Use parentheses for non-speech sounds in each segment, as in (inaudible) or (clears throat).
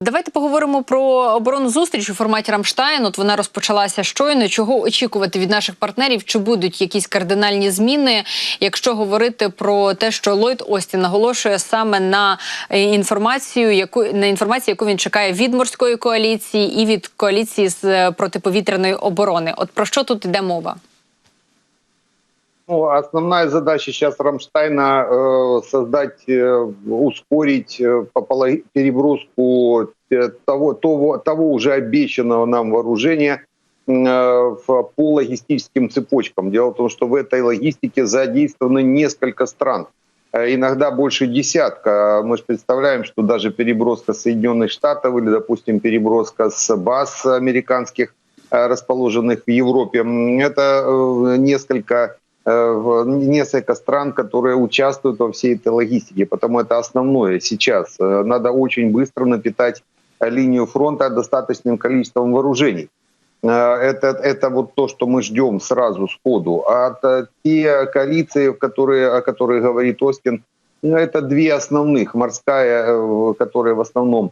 Давайте поговоримо про оборонну зустріч у форматі Рамштайн. От вона розпочалася щойно. Чого очікувати від наших партнерів? Чи будуть якісь кардинальні зміни? Якщо говорити про те, що Ллойд Остін наголошує саме на е, інформацію, яку на інформацію, яку він чекає від морської коаліції і від коаліції з е, протиповітряної оборони. От про що тут йде мова? Ну, основная задача сейчас Рамштайна э, создать, э, ускорить э, переброску того, того, того уже обещанного нам вооружения э, по логистическим цепочкам. Дело в том, что в этой логистике задействованы несколько стран, Э, иногда больше десятка. Мы же представляем, что даже переброска Соединенных Штатов или, допустим, переброска с баз американских, э, расположенных в Европе, это э, несколько в- несколько стран, которые участвуют во всей этой логистике, потому это основное сейчас. Э, Надо очень быстро напитать э, линию фронта достаточным количеством вооружений. Э, Это, это вот то, что мы ждем сразу сходу. А те коалиции, которые, о которых говорит Остин, ну, это две основных. Морская, э, которая в основном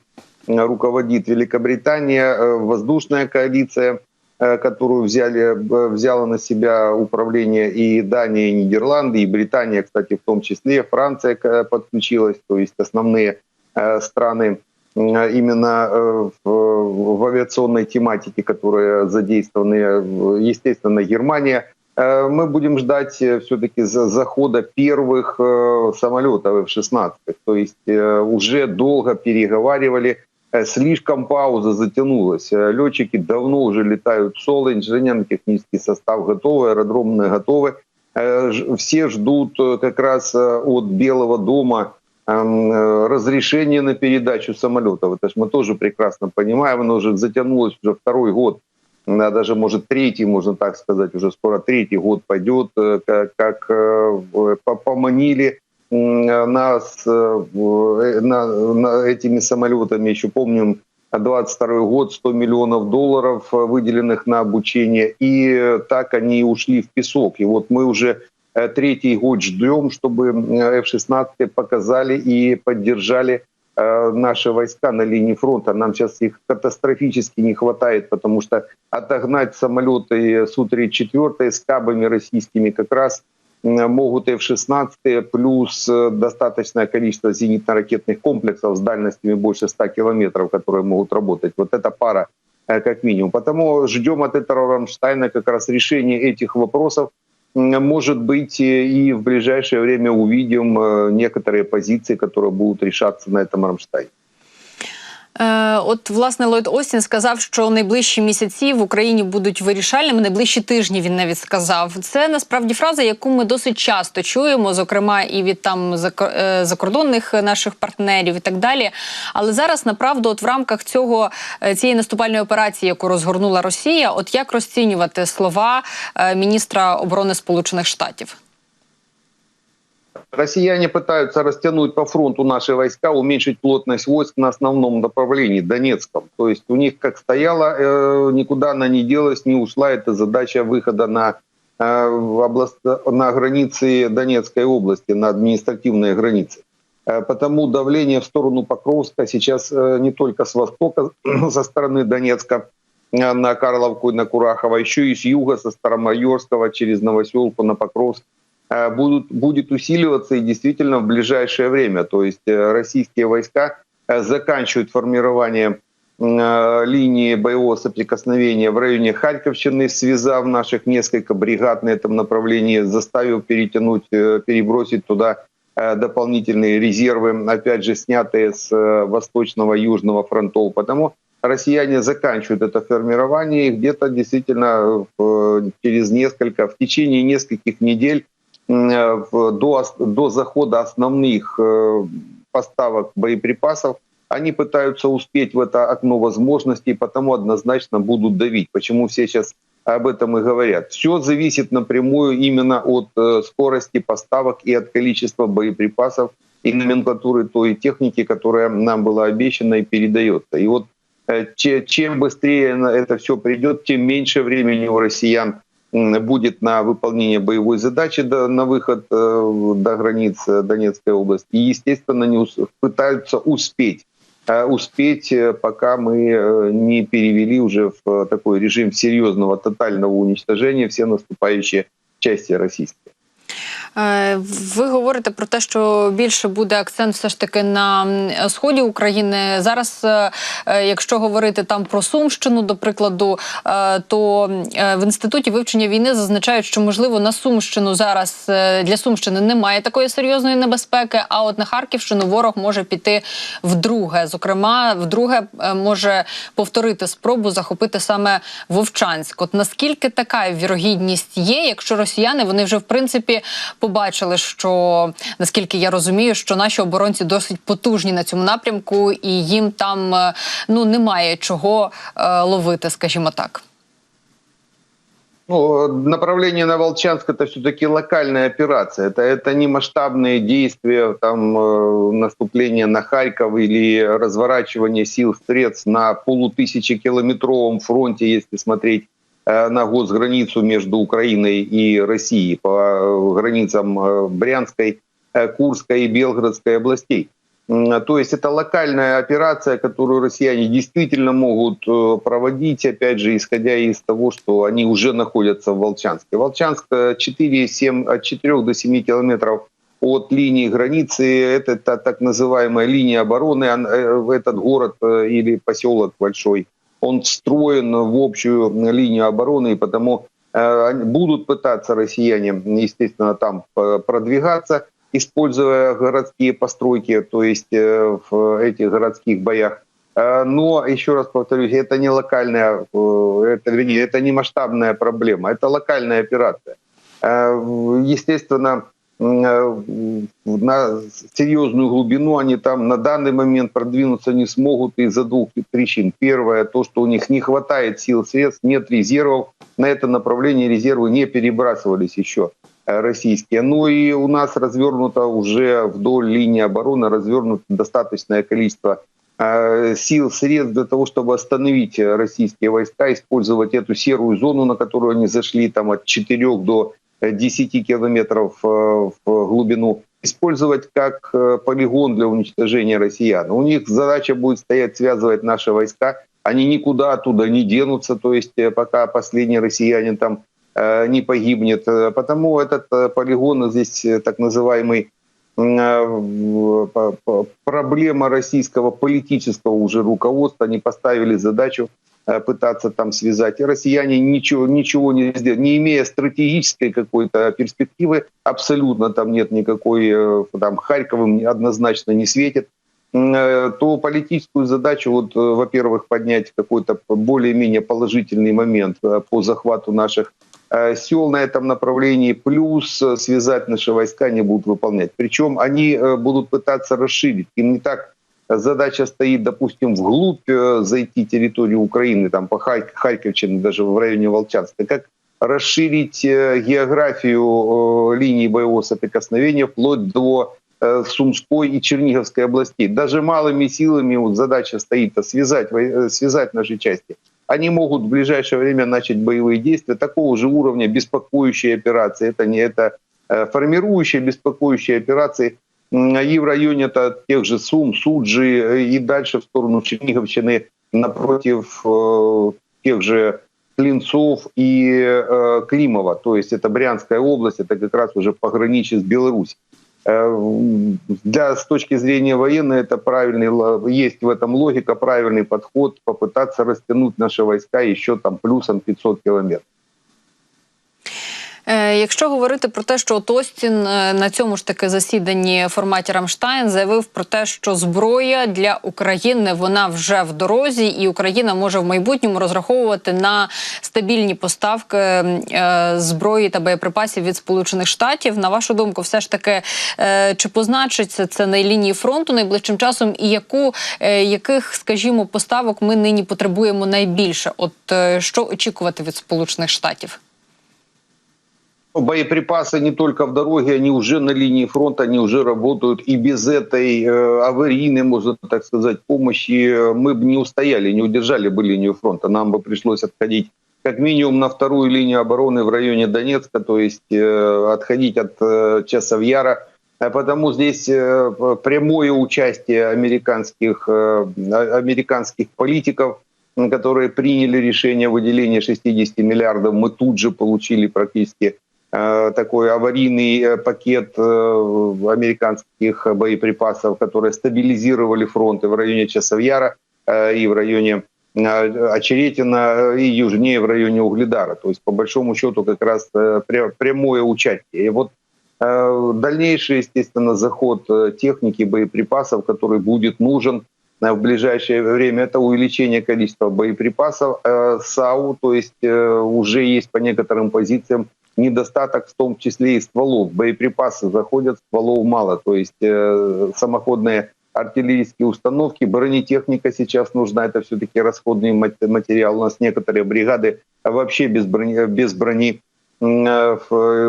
э, руководит Великобритания, э, воздушная коалиция, э, которую взяли, э, взяла на себя управление и Дания, и Нидерланды, и Британия, кстати, в том числе. Франция э, подключилась, то есть основные э, страны э, именно э, в, в авиационной тематике, которые задействованы, э, естественно, Германия. Э, Мы будем ждать все-таки захода первых э, самолетов F-16. То есть э, уже долго переговаривали, э, слишком пауза затянулась. Э, Летчики давно уже летают в соло, инженерно-технический состав готовый, аэродромные готовы. Э, Все ждут э, как раз от Белого дома эм, разрешение на передачу самолетов. Это ж мы тоже прекрасно понимаем, оно уже затянулось уже второй год, Да, даже может третий, можно так сказать, уже скоро третий год пойдет, как, как поманили нас э, э, на, на этими самолетами, еще помним, 22 год, 100 миллионов долларов э, выделенных на обучение, и так они ушли в песок. И вот мы уже третий год ждем, чтобы э, F-16 показали и поддержали наши войска на линии фронта. Нам сейчас их катастрофически не хватает, потому что отогнать самолеты Су-34 с кабами российскими как раз могут F-16 плюс э, достаточное количество зенитно-ракетных комплексов с дальностями больше 100 километров, которые могут работать. Вот эта пара э, как минимум. Потому ждем от этого Рамштайна как раз решения этих вопросов. Может быть, э, и в ближайшее время увидим некоторые позиции, которые будут решаться на этом Рамштайне. Е, от власне Ллойд Остін сказав, що найближчі місяці в Україні будуть вирішальними. Найближчі тижні він навіть сказав. Це насправді фраза, яку ми досить часто чуємо, зокрема і від там е, закордонних наших партнерів і так далі. Але зараз направду, от в рамках цього е, цієї наступальної операції, яку розгорнула Росія, от як розцінювати слова міністра оборони Сполучених Штатів? Россияне пытаются растянуть по фронту наши войска, уменьшить плотность войск на основном направлении, Донецком. То есть у них как стояла, э, никуда она не делась, не ушла. Это задача выхода на, э, в область, на границы Донецкой области, на административные границы. Э, Потому давление в сторону Покровска сейчас не только с востока, (clears throat) со стороны Донецка, на Карловку и на Курахово, еще и с юга, со Старомайорского, через Новоселку на Покровск будут, будет усиливаться и действительно в ближайшее время. То есть э, российские войска э, заканчивают формирование э, линии боевого соприкосновения в районе Харьковщины, связав наших несколько бригад на этом направлении, заставив перетянуть, э, перебросить туда э, дополнительные резервы, опять же, снятые с э, восточного и южного фронтов. Потому россияне заканчивают это формирование и где-то действительно через несколько, в течение нескольких недель э, до, ос- до захода основных э, поставок боеприпасов они пытаются успеть в это окно возможностей, потому однозначно будут давить. Почему все сейчас об этом и говорят. Все зависит напрямую именно от э, скорости поставок и от количества боеприпасов и номенклатуры той техники, которая нам была обещана и передается. И вот э, че- чем быстрее это все придет, тем меньше времени у россиян будет на выполнение боевой задачи, до- на выход э, до границ э, Донецкой области. И, естественно, они ус- пытаются успеть э, успеть, э, пока мы не перевели уже в такой режим серьезного тотального уничтожения все наступающие части российские. Е, Ви говорите про те, що більше буде акцент все ж таки на сході України. Зараз, е, е, якщо говорити там про Сумщину, до прикладу, то в інституті вивчення війни зазначають, що можливо на Сумщину зараз для Сумщини немає такої серйозної небезпеки. А от на Харківщину ворог може піти вдруге. Зокрема, вдруге може повторити спробу захопити саме Вовчанськ. От наскільки така вірогідність є, якщо росіяни вони вже в принципі побачили, що наскільки я розумію, що наші оборонці досить потужні на цьому напрямку, і їм там е, ну немає чого е, ловити, скажімо так. Ну, направление на Волчанск это все-таки локальная операция. Это, это не масштабные действия, там, э, наступление на Харьков или разворачивание сил средств на полутысячекилометровом фронте, если смотреть э, на госграницу между Украиной и Россией по э, границам э, Брянской, э, Курской и Белгородской областей. То есть это локальная операция, которую россияне действительно могут э, проводить, опять же, исходя из того, что они уже находятся в Волчанске. Волчанск э, 4-7, от 4 до 7 километров от линии границы. Это та- так называемая линия обороны. Э, Этот город э, или поселок большой, он встроен в общую линию обороны, и потому э, будут пытаться россияне, естественно, там э, продвигаться используя городские постройки, то есть э, в этих городских боях. Но, еще раз повторюсь, это не локальная, это, вернее, это не масштабная проблема, это локальная операция. Естественно, на серьезную глубину они там на данный момент продвинуться не смогут из-за двух причин. Первое, то, что у них не хватает сил, средств, нет резервов. На это направление резервы не перебрасывались еще э, российские. Ну и у нас развернуто уже вдоль линии обороны развернуто достаточное количество э, сил, средств для того, чтобы остановить э, российские войска, использовать эту серую зону, на которую они зашли там от 4 до э, 10 километров э, в глубину, использовать как э, полигон для уничтожения россиян. У них задача будет стоять связывать наши войска. Они никуда оттуда не денутся, то есть э, пока последний россиянин там не погибнет. Потому этот полигон здесь так называемый проблема российского политического уже руководства. Они поставили задачу пытаться там связать. И россияне ничего, ничего не сделали. Не имея стратегической какой-то перспективы, абсолютно там нет никакой, э, там Харьковым однозначно не светит, э, то политическую задачу, вот, э, во-первых, поднять какой-то более-менее положительный момент э, по захвату наших э, сел на этом направлении, плюс э, связать наши войска не будут выполнять. Причем они э, будут пытаться расширить. Им не так задача стоит, допустим, вглубь э, зайти территорию Украины, там по Харь- Харьковщине, даже в районе Волчанска, как расширить э, географию э, линии боевого соприкосновения вплоть до Сумской и Черниговской областей. Даже малыми силами вот задача стоит а, связать, связать наши части. Они могут в ближайшее время начать боевые действия такого же уровня беспокоящие операции. Это не это формирующие, беспокоящие операции и в районе -то тех же Сум, Суджи э, и дальше в сторону Черниговщины напротив э, тех же Клинцов и э, Климова. То есть это Брянская область, это как раз уже пограничье с Беларусью. Э, Для, с точки зрения военной, это правильный, есть в этом логика, правильный подход, попытаться растянуть наши войска еще там плюсом 500 километров. Е, Якщо говорити про те, що от Остін е, на цьому ж таки засіданні форматі Рамштайн заявив про те, що зброя для України вона вже в дорозі, і Україна може в майбутньому розраховувати на стабільні поставки е, зброї та боєприпасів від Сполучених Штатів. На вашу думку, все ж таки, чи позначиться це на лінії фронту найближчим часом, і яку яких, скажімо, поставок ми нині потребуємо найбільше? От що очікувати від Сполучених Штатів? Боеприпасы не только в дороге, они уже на линии фронта, они уже работают. И без этой э, аварийной, можно так сказать, помощи э, мы бы не устояли, не удержали бы линию фронта. Нам бы пришлось отходить как минимум на вторую линию обороны в районе Донецка, то есть э, отходить от э, Часов Яра Э, Потому здесь э, прямое участие американских, э, а- американских политиков, которые приняли решение о выделении 60 миллиардов, мы тут же получили практически такой аварийный э, пакет э, американских боеприпасов, которые стабилизировали фронты в районе Часовьяра э, и в районе э, Очеретина э, и южнее в районе Угледара. То есть, по большому счету, как раз э, пря- прямое участие. И вот э, дальнейший, естественно, заход э, техники, боеприпасов, который будет нужен э, в ближайшее время, это увеличение количества боеприпасов э, САУ, то есть э, уже есть по некоторым позициям недостаток в том числе и стволов. Боеприпасы заходят, стволов мало, то есть э, самоходные артиллерийские установки, бронетехника сейчас нужна, это все-таки расходный мат- материал. У нас некоторые бригады вообще без брони, без брони э,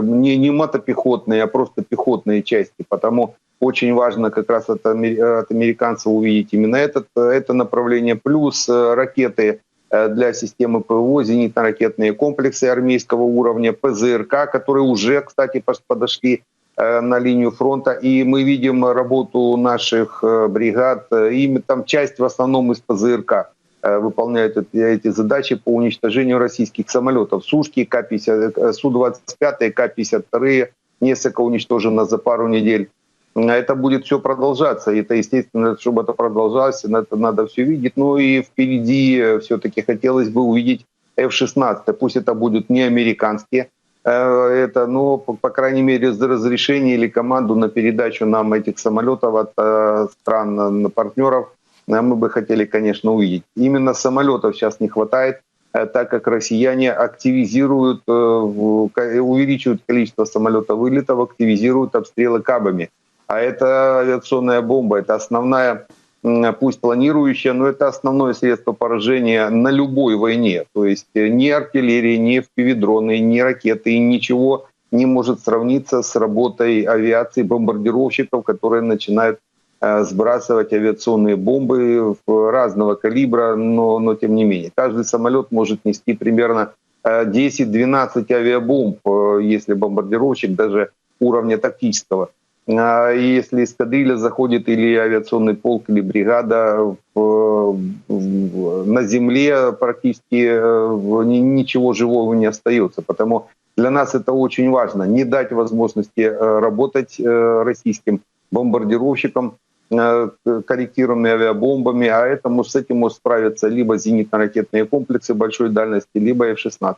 не, не мотопехотные, а просто пехотные части. Потому очень важно как раз от, от американцев увидеть именно этот, это направление. Плюс э, ракеты для системы ПВО, зенитно-ракетные комплексы армейского уровня, ПЗРК, которые уже, кстати, подошли э, на линию фронта. И мы видим работу наших э, бригад. Э, Ими там часть в основном из ПЗРК э, выполняют эти, задачи по уничтожению российских самолетов. Сушки, К-50, э, Су-25, К-52, несколько уничтожено за пару недель. Э, Это будет все продолжаться. И это, естественно, чтобы это продолжалось, это надо все видеть. Ну и впереди все-таки хотелось бы увидеть F-16. Пусть это будут не американские, э, это, ну, по, по крайней мере, разрешение или команду на передачу нам этих самолетов от э, стран э, партнеров э, мы бы хотели, конечно, увидеть. Именно самолетов сейчас не хватает, э, так как россияне активизируют, э, увеличивают количество самолетов вылетов, активизируют обстрелы кабами. А это авиационная бомба, это основная, пусть планирующая, но это основное средство поражения на любой войне. То есть э, ни артиллерии, ни впивидроны, ни ракеты, и ничего не может сравниться с работой авиации, бомбардировщиков, которые начинают э, сбрасывать авиационные бомбы разного калибра, но, но тем не менее. Каждый самолет может нести примерно э, 10-12 авиабомб, э, если бомбардировщик даже уровня тактического. А Если эскадрилья заходит или авиационный полк, или бригада в- в- на земле, практически э, ничего живого не остается. Потому для нас это очень важно. Не дать возможности э, работать э, российским бомбардировщикам, корректируемыми авиабомбами, а этому, с этим может справиться либо зенитно-ракетные комплексы большой дальности, либо F-16.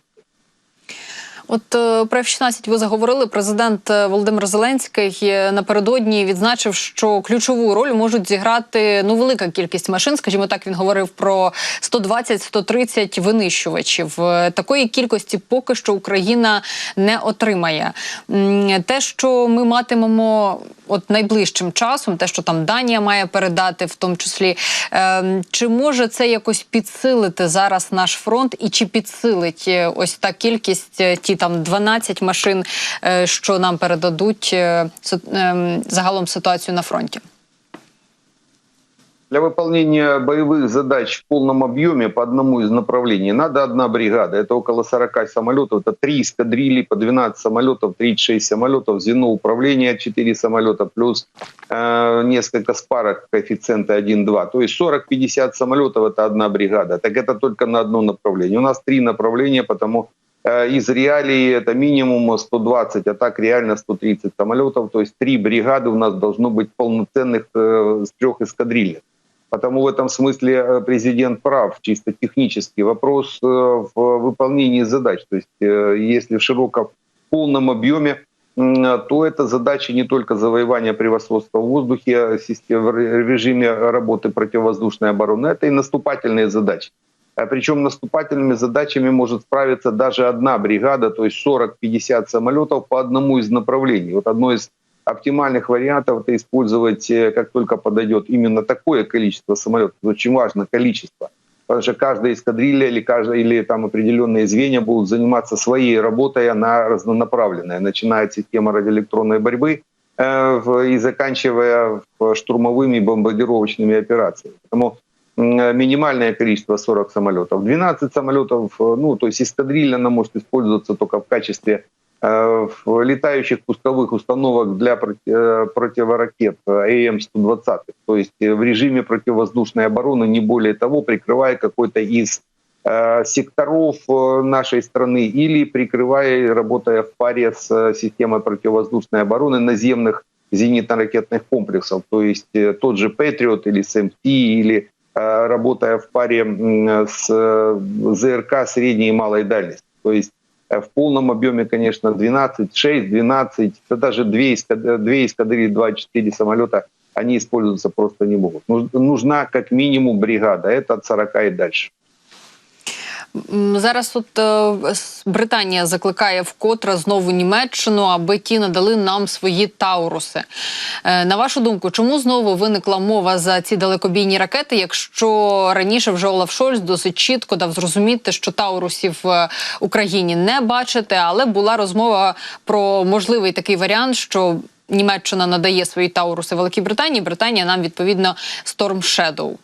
От е, про F-16 ви заговорили. Президент е, Володимир Зеленський е, напередодні відзначив, що ключову роль можуть зіграти ну велика кількість машин. Скажімо так, він говорив про 120-130 винищувачів. Такої кількості поки що Україна не отримає. Те, що ми матимемо от найближчим часом, те, що там Данія має передати, в тому числі, е, чи може це якось підсилити зараз наш фронт, і чи підсилить ось та кількість, ті там 12 машин, що нам передадуть загалом ситуацію на фронті? Для выполнения боевых задач в полном объеме по одному из направлений надо одна бригада. Это около 40 самолетов, это 3 эскадрильи по 12 самолетов, 36 самолетов, звено управления 4 самолета, плюс э, несколько спарок коэффициента 1-2. То есть 40-50 самолетов это одна бригада. Так это только на одно направление. У нас три направления, потому из реалий это минимум 120, а так реально 130 самолетов. То есть три бригады у нас должно быть полноценных э, с трех эскадрильях. Потому в этом смысле э, президент прав, чисто технический вопрос э, в выполнении задач. То есть э, если в широком полном объеме, то это задача не только завоевания превосходства в воздухе, э, в ре- режиме работы противовоздушной обороны, это и наступательные задачи. А Причем наступательными задачами может справиться даже одна бригада, то есть 40-50 самолетов по одному из направлений. Вот одно из оптимальных вариантов это использовать, э, как только подойдет именно такое количество самолетов. Очень важно количество. Потому что каждая эскадрилья или, каждая, или там определенные звенья будут заниматься своей работой, она разнонаправленная. Начиная от системы радиоэлектронной борьбы э, и заканчивая штурмовыми бомбардировочными операциями. Поэтому минимальное количество 40 самолетов. 12 самолетов, э, ну, то есть эскадрилья, она может использоваться только в качестве э, летающих пусковых установок для проти- э, противоракет э, АМ-120. То есть э, в режиме противовоздушной обороны, не более того, прикрывая какой-то из э, секторов э, нашей страны или прикрывая, работая в паре с э, системой противовоздушной обороны наземных зенитно-ракетных комплексов. То есть э, тот же Патриот или СМТ, или э, работая в паре с э, ЗРК средней и малой дальности. То есть э, в полном объеме, конечно, 12, 6, 12, да даже 2 эскадрильи, 2 эскадрильи 24 самолета, они использоваться просто не могут. Нуж- Нужна как минимум бригада, это от 40 и дальше. Зараз от е, Британія закликає вкотре знову Німеччину, аби ті надали нам свої тауруси. Е, На вашу думку, чому знову виникла мова за ці далекобійні ракети, якщо раніше вже Олаф Шольц досить чітко дав зрозуміти, що таурусів в Україні не бачите, але була розмова про можливий такий варіант, що Німеччина надає свої тауруси Великій Британії, Британія нам відповідно Storm Shadow.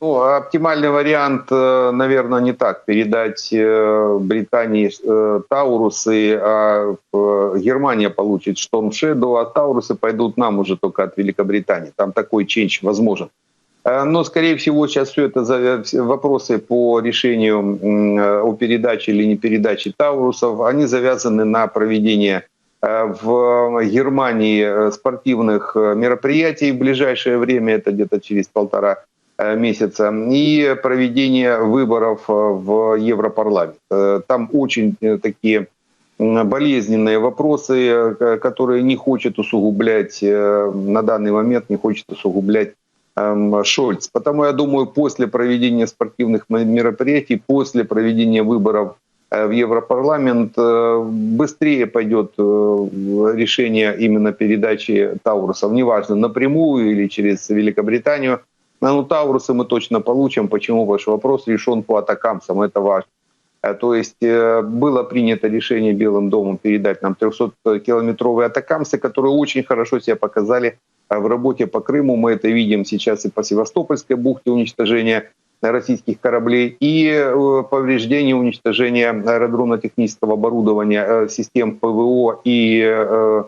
Ну, оптимальный вариант, э, наверное, не так. Передать э, Британии э, Таурусы, а Германия получит Шторм Shadow, а Таурусы пойдут нам уже только от Великобритании. Там такой ченч возможен. Но, скорее всего, сейчас все это за- вопросы по решению о передаче или не передаче Таурусов, они завязаны на проведение в Германии спортивных мероприятий в ближайшее время, это где-то через полтора месяца, и проведение выборов э, в Европарламент. Э, Там очень э, такие болезненные вопросы, э, которые не хочет усугублять э, на данный момент, не хочет усугублять эм, Шольц. Потому я думаю, после проведения спортивных мероприятий, после проведения выборов э, в Европарламент э, быстрее пойдет э, решение именно передачи Таурусов, неважно, напрямую или через Великобританию. Ну, Таурусы мы точно получим. Почему? Ваш вопрос решен по атакамсам, это важно. Э, То есть э, было принято решение Белым домом передать нам 300-километровые атакамсы, которые очень хорошо себя показали э, в работе по Крыму. Мы это видим сейчас и по Севастопольской бухте уничтожения российских кораблей и повреждение, уничтожение аэродромно-технического оборудования, систем ПВО и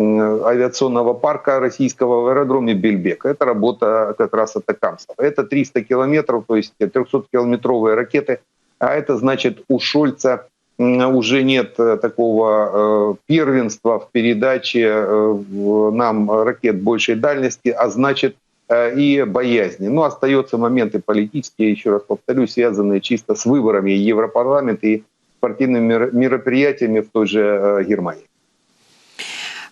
авиационного парка российского в аэродроме Бельбек. Это работа как раз атакамсов. Это 300 километров, то есть 300-километровые ракеты. А это значит, у Шольца уже нет э, такого э, первенства в передаче э, нам ракет большей дальности, а значит и боязни. Но остаются моменты политические, еще раз повторю, связанные чисто с выборами Европарламента и спортивными мер- мероприятиями в той же Германии.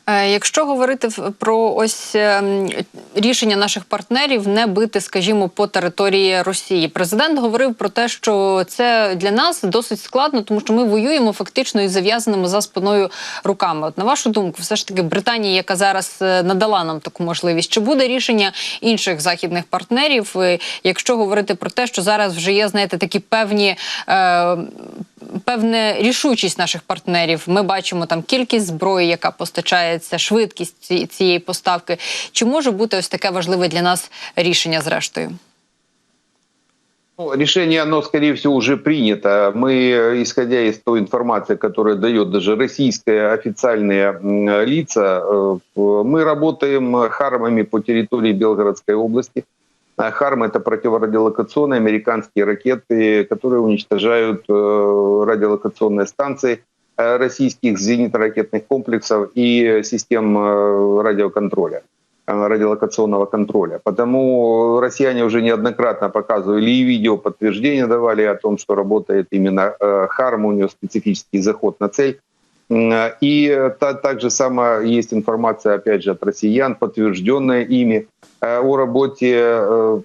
Е, Якщо говорити про ось ем, рішення наших партнерів не бити, скажімо, по території Росії, президент говорив про те, що це для нас досить складно, тому що ми воюємо фактично із зав'язаними за спиною руками. От на вашу думку, все ж таки Британія, яка зараз е, надала нам таку можливість, чи буде рішення інших західних партнерів, е, якщо говорити про те, що зараз вже є, знаєте, такі певні. Е, Певна рішучість наших партнерів. Ми бачимо там кількість зброї, яка постачається, швидкість ці- цієї поставки. Чи може бути ось таке важливе для нас рішення зрештою? Ну, решение, оно, скорее всего, уже принято. Мы, э, исходя из той информации, которую дает даже российские официальные м, лица, э, в- мы работаем э, хармами по территории Белгородской области. А Харм — это противорадиолокационные американские ракеты, которые уничтожают э, радиолокационные станции э, российских зенитно-ракетных комплексов и систем э, радиоконтроля э, радиолокационного контроля. Потому россияне уже неоднократно показывали и видео подтверждения давали о том, что работает именно э, Харм, у него специфический заход на цель. Э, И э, та, так же само есть информация, опять же, от россиян, подтвержденная ими, э, о работе э,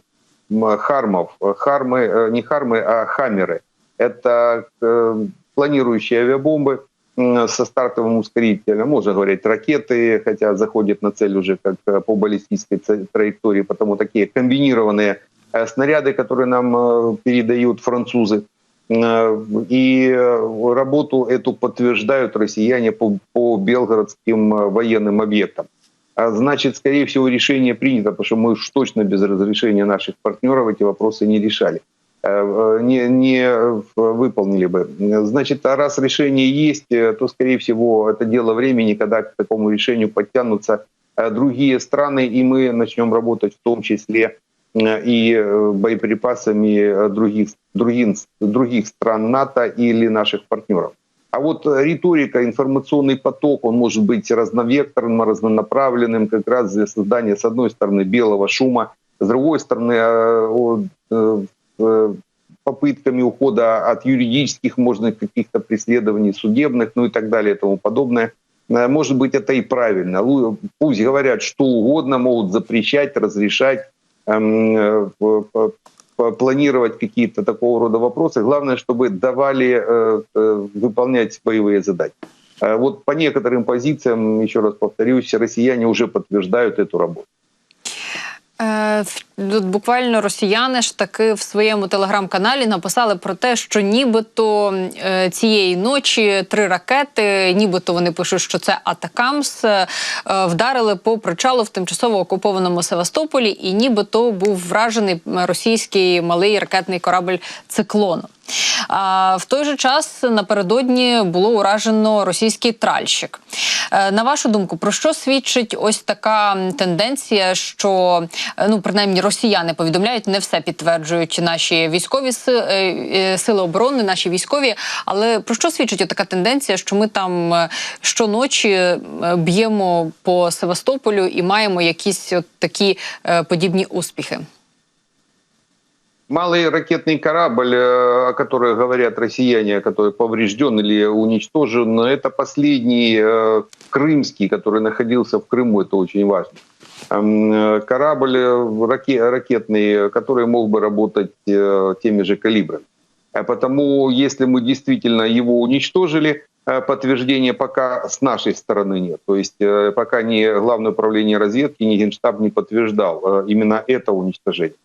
Хармов. Хармы, э, не Хармы, а Хаммеры. Это э, планирующие авиабомбы, со стартовым ускорителем, можно говорить ракеты, хотя заходят на цель уже как э, по баллистической траектории, потому такие комбинированные э, снаряды, которые нам э, передают французы. И работу эту подтверждают россияне по, по белгородским военным объектам. А Значит, скорее всего, решение принято, потому что мы уж точно без разрешения наших партнеров эти вопросы не решали. Э, не, не выполнили бы. Значит, а раз решение есть, э, то, скорее всего, это дело времени, когда к такому решению подтянутся э, другие страны, и мы начнем работать в том числе и боеприпасами других, других, других стран НАТО или наших партнеров. А вот риторика, информационный поток, он может быть разновекторным, разнонаправленным, как раз для создания, с одной стороны, белого шума, с другой стороны, попытками ухода от юридических, можно, каких-то преследований судебных, ну и так далее и тому подобное. Э, Может быть, это и правильно. Пусть говорят что угодно, могут запрещать, разрешать, эм, э, планировать какие-то такого рода вопросы. Главное, чтобы давали э, э, выполнять боевые задачи. Э, Вот по некоторым позициям, еще раз повторюсь, россияне уже подтверждают эту работу. Е, Тут буквально росіяни ж таки в своєму телеграм-каналі написали про те, що нібито е, цієї ночі три ракети, нібито вони пишуть, що це Атакамс, е, вдарили по причалу в тимчасово окупованому Севастополі, і нібито був вражений російський малий ракетний корабль циклон. А в той же час напередодні було уражено російський тральщик. Е, На вашу думку, про що свідчить ось така тенденція, що е, ну принаймні росіяни повідомляють, не все підтверджують наші військові е, сили оборони, наші військові. Але про що свідчить така тенденція, що ми там щоночі б'ємо по Севастополю і маємо якісь от такі подібні успіхи? Малый ракетный корабль, э, о котором говорят россияне, который поврежден или уничтожен, это последний э, крымский, который находился в Крыму, это очень важно. Э, Корабль раке- ракетный, который мог бы работать теми же калибрами. А Потому если мы действительно его уничтожили, подтверждения пока с нашей стороны нет. То есть пока ни Главное управление разведки, ни Генштаб не подтверждал именно это уничтожение.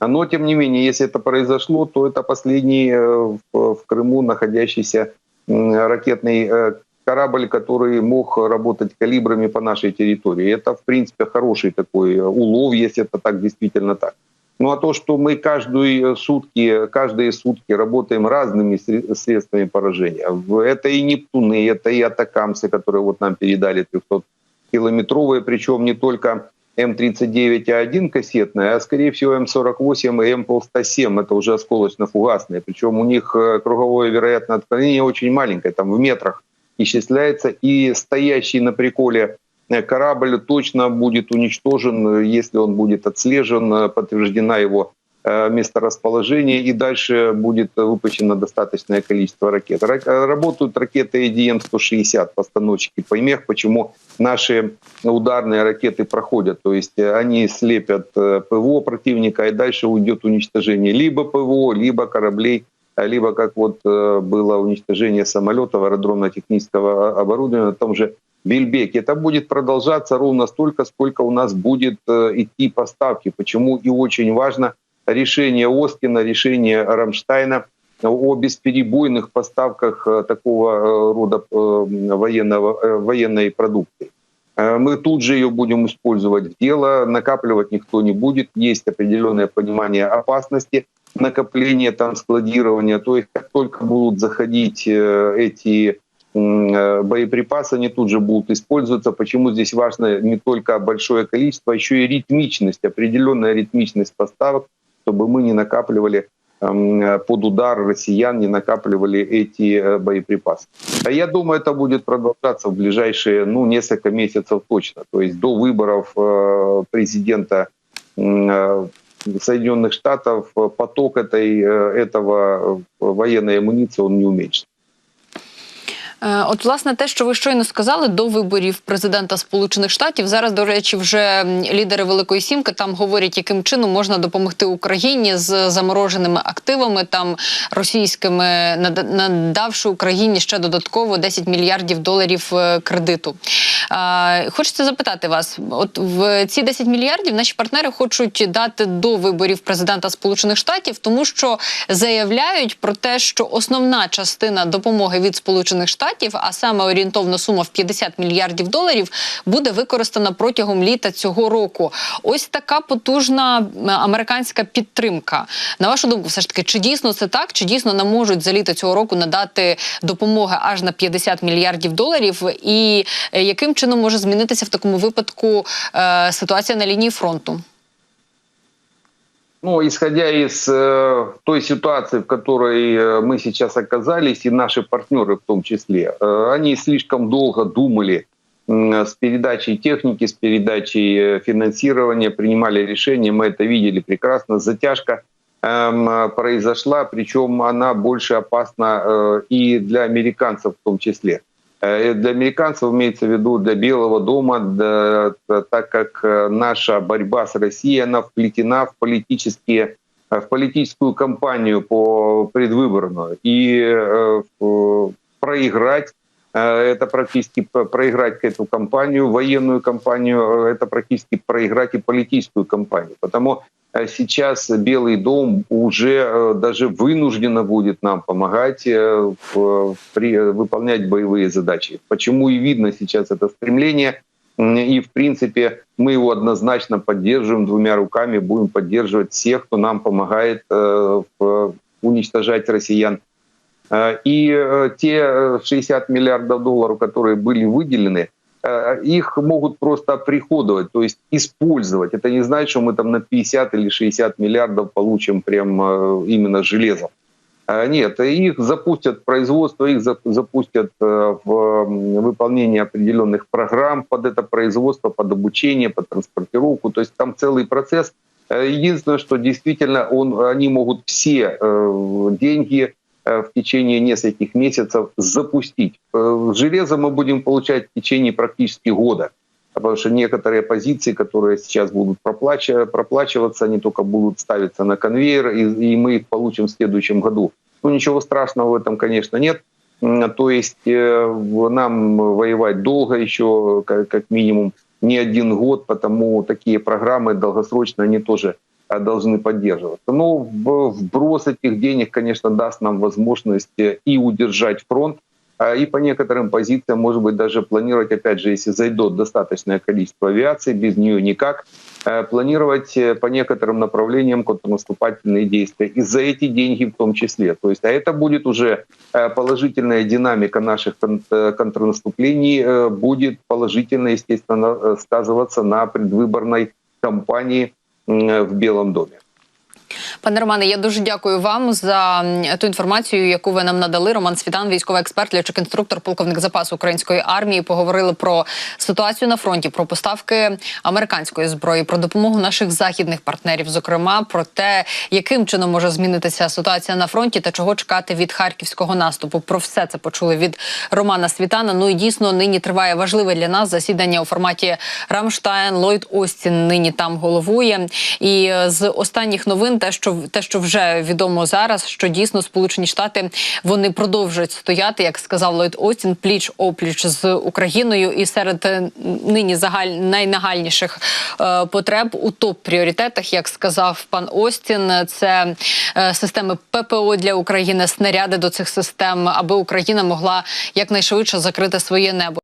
Но, тем не менее, если это произошло, то это последний э, в Крыму находящийся ракетный э, корабль, который мог работать калибрами по нашей территории. Это, в принципе, хороший такой э, улов, если это так действительно так. Ну а то, что мы каждые сутки, каждые сутки работаем разными сре- средствами поражения, это и Нептуны, это и Атакамсы, которые вот нам передали 300-километровые, причем не только М39А1 кассетная, а скорее всего М48 и М107, это уже осколочно-фугасные. Причем у них э, круговое вероятное отклонение очень маленькое, там в метрах исчисляется, и стоящий на приколе э, корабль точно будет уничтожен, э, если он будет отслежен, подтверждена его месторасположение, и дальше будет выпущено достаточное количество ракет. Ра- э, Работают ракеты ADM-160, постановщики поймех, почему наши ударные ракеты проходят. То есть э, они слепят э, ПВО противника, и дальше уйдет уничтожение либо ПВО, либо кораблей, а либо как вот э, было уничтожение самолетов, аэродромно-технического оборудования на том же Бельбеке. Это будет продолжаться ровно столько, сколько у нас будет э, идти поставки. Почему и очень важно решение Оскина, решение Рамштайна о бесперебойных поставках э, такого э, рода э, военного, военной продукции. Мы тут же ее будем использовать в дело, накапливать никто не будет. Есть определенное понимание опасности накопления, там, складирования. То есть как только будут заходить эти боеприпасы, они тут же будут использоваться. Почему здесь важно не только большое количество, а еще и ритмичность, определенная ритмичность поставок, чтобы мы не накапливали эм, под удар россиян, не накапливали эти э, боеприпасы. А я думаю, это будет продолжаться в ближайшие ну, несколько месяцев точно. То есть до выборов э, президента э, Соединенных Штатов поток этой, этого военной амуниции он не уменьшится. Е, От, власне, те, що ви щойно сказали до виборів президента Сполучених Штатів, зараз, до речі, вже лідери Великої Сімки там говорять, яким чином можна допомогти Україні з замороженими активами, там російськими, нада- надавши Україні ще додатково 10 мільярдів доларів е, кредиту. Хочеться запитати вас: от в ці 10 мільярдів наші партнери хочуть дати до виборів президента Сполучених Штатів, тому що заявляють про те, що основна частина допомоги від Сполучених Штатів солдатів, а саме орієнтовна сума в 50 мільярдів доларів, буде використана протягом літа цього року. Ось така потужна американська підтримка. На вашу думку, все ж таки, чи дійсно це так? Чи дійсно нам можуть за літо цього року надати допомоги аж на 50 мільярдів доларів? І е, яким чином може змінитися в такому випадку е, ситуація на лінії фронту? Ну, исходя из э, той ситуации, в которой э, мы сейчас оказались, и наши партнеры в том числе, э, они слишком долго думали м, с передачей техники, с передачей э, финансирования, принимали решения, мы это видели прекрасно. Затяжка э, произошла, причем она больше опасна э, и для американцев в том числе. Э, Для американцев имеется в виду для Белого дома, да, т- так как э, наша борьба с Россией, она вплетена в политические э, в политическую кампанию по предвыборную. И э, проиграть э, это практически проиграть эту кампанию, военную кампанию, э, это практически проиграть и политическую кампанию. Потому э, сейчас Белый дом уже э, даже вынужденно будет нам помогать э, в- при- выполнять боевые задачи. Почему и видно сейчас это стремление. И, в принципе, мы его однозначно поддерживаем двумя руками, будем поддерживать всех, кто нам помогает э, уничтожать россиян. Э, И э, те э, 60 миллиардов долларов, которые были выделены, э, их могут просто оприходовать, то есть использовать. Это не значит, что мы там на 50 или 60 миллиардов получим прям э, именно железо. Э, Нет, их запустят в производство, их за- запустят э, в выполнение определенных программ под это производство, под обучение, под транспортировку. То есть там целый процесс. Э, Единственное, что действительно он, они могут все э, деньги э, в течение нескольких месяцев запустить. Э, Железо мы будем получать в течение практически года. Потому что некоторые позиции, которые сейчас будут проплачиваться, они только будут ставиться на конвейер, и, мы их получим в следующем году. Ну, ничего страшного в этом, конечно, нет. То есть э, нам воевать долго еще, как, минимум, не один год, потому такие программы долгосрочно, они тоже э, должны поддерживаться. Но в- вброс этих денег, конечно, даст нам возможность э, и удержать фронт, а, и по некоторым позициям, может быть, даже планировать, опять же, если зайдет достаточное количество авиации, без нее никак, э, планировать э, по некоторым направлениям контрнаступательные действия. И за эти деньги в том числе. То есть, а это будет уже э, положительная динамика наших кон- э, контрнаступлений, э, будет положительно, естественно, э, сказываться на предвыборной кампании в Белом доме. Пане Романе, я дуже дякую вам за ту інформацію, яку ви нам надали. Роман Світан, військовий експерт, льотчик-інструктор, полковник запасу української армії. Поговорили про ситуацію на фронті, про поставки американської зброї, про допомогу наших західних партнерів, зокрема про те, яким чином може змінитися ситуація на фронті та чого чекати від харківського наступу. Про все це почули від Романа Світана. Ну і дійсно нині триває важливе для нас засідання у форматі Рамштайн. Ллойд Остін нині там головує. І е, з останніх новин, те, що те, що вже відомо зараз, що дійсно Сполучені Штати вони продовжують стояти, як сказав Ллойд Остін, пліч опліч з Україною. І серед е, нині загаль найнагальніших е, потреб у топ пріоритетах, як сказав пан Остін, це е, системи ППО для України, снаряди до цих систем, аби Україна могла якнайшвидше закрити своє небо.